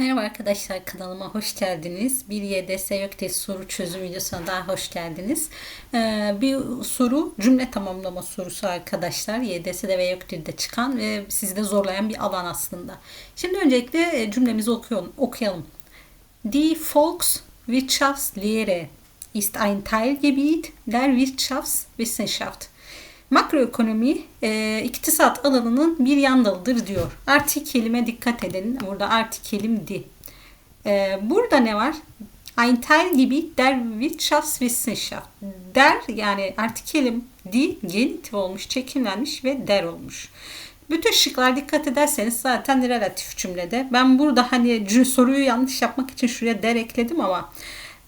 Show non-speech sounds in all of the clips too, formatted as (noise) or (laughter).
Merhaba arkadaşlar kanalıma hoş geldiniz. Bir YDS yok test soru çözüm videosuna daha hoş geldiniz. Ee, bir soru cümle tamamlama sorusu arkadaşlar. YDS'de ve YÖKTÜ'de çıkan ve sizi de zorlayan bir alan aslında. Şimdi öncelikle e, cümlemizi okuyalım. okuyalım. Die Volkswirtschaftslehre ist ein Teilgebiet der Wirtschaftswissenschaft. Makroekonomi e, iktisat alanının bir yan dalıdır diyor. Artikelime dikkat edin. Burada artikelim di. E, burada ne var? Ein gibi der Wirtschaftswissenschaft. Der yani artikelim di genitif olmuş, çekimlenmiş ve der olmuş. Bütün şıklar dikkat ederseniz zaten relatif cümlede. Ben burada hani soruyu yanlış yapmak için şuraya der ekledim ama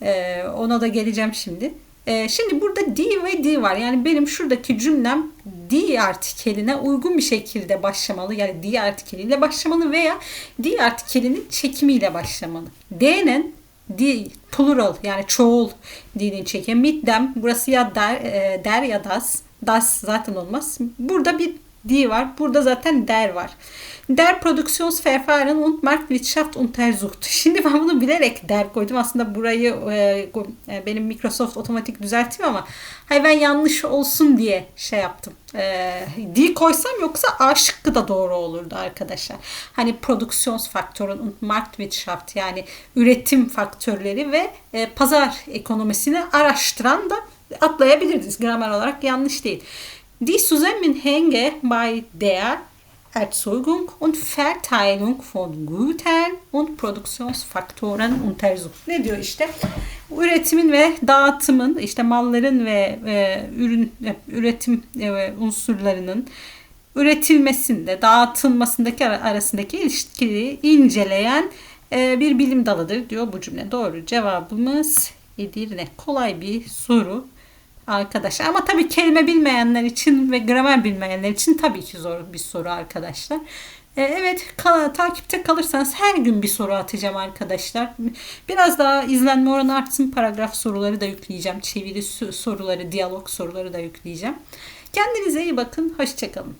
e, ona da geleceğim şimdi. Ee, şimdi burada D ve D var. Yani benim şuradaki cümlem D artikeline uygun bir şekilde başlamalı. Yani D artikeliyle başlamalı veya D artikelinin çekimiyle başlamalı. D'nin D plural yani çoğul D'nin çekimi. Mit dem burası ya der, e, der ya das. Das zaten olmaz. Burada bir D var. Burada zaten der var. Der Produktionsverfahren und Marktwirtschaft untersucht. (laughs) Şimdi ben bunu bilerek der koydum. Aslında burayı e, e, benim Microsoft otomatik düzeltiyor ama hayır ben yanlış olsun diye şey yaptım. E, D koysam yoksa A şıkkı da doğru olurdu arkadaşlar. Hani Produktionsfaktorun und Marktwirtschaft yani üretim faktörleri ve e, pazar ekonomisini araştıran da atlayabilirdiniz. Gramer olarak yanlış değil. Die Zusammenhänge bei der Erzeugung und Verteilung von Gütern und Produktionsfaktoren untersucht. Ne diyor işte? Üretimin ve dağıtımın, işte malların ve e, ürün e, üretim e, unsurlarının üretilmesinde, dağıtılmasındaki arasındaki ilişkiyi inceleyen e, bir bilim dalıdır diyor bu cümle. Doğru cevabımız Edirne. Kolay bir soru arkadaşlar. Ama tabii kelime bilmeyenler için ve gramer bilmeyenler için tabii ki zor bir soru arkadaşlar. Ee, evet kal takipte kalırsanız her gün bir soru atacağım arkadaşlar. Biraz daha izlenme oranı artsın paragraf soruları da yükleyeceğim. Çeviri soruları, diyalog soruları da yükleyeceğim. Kendinize iyi bakın. Hoşçakalın.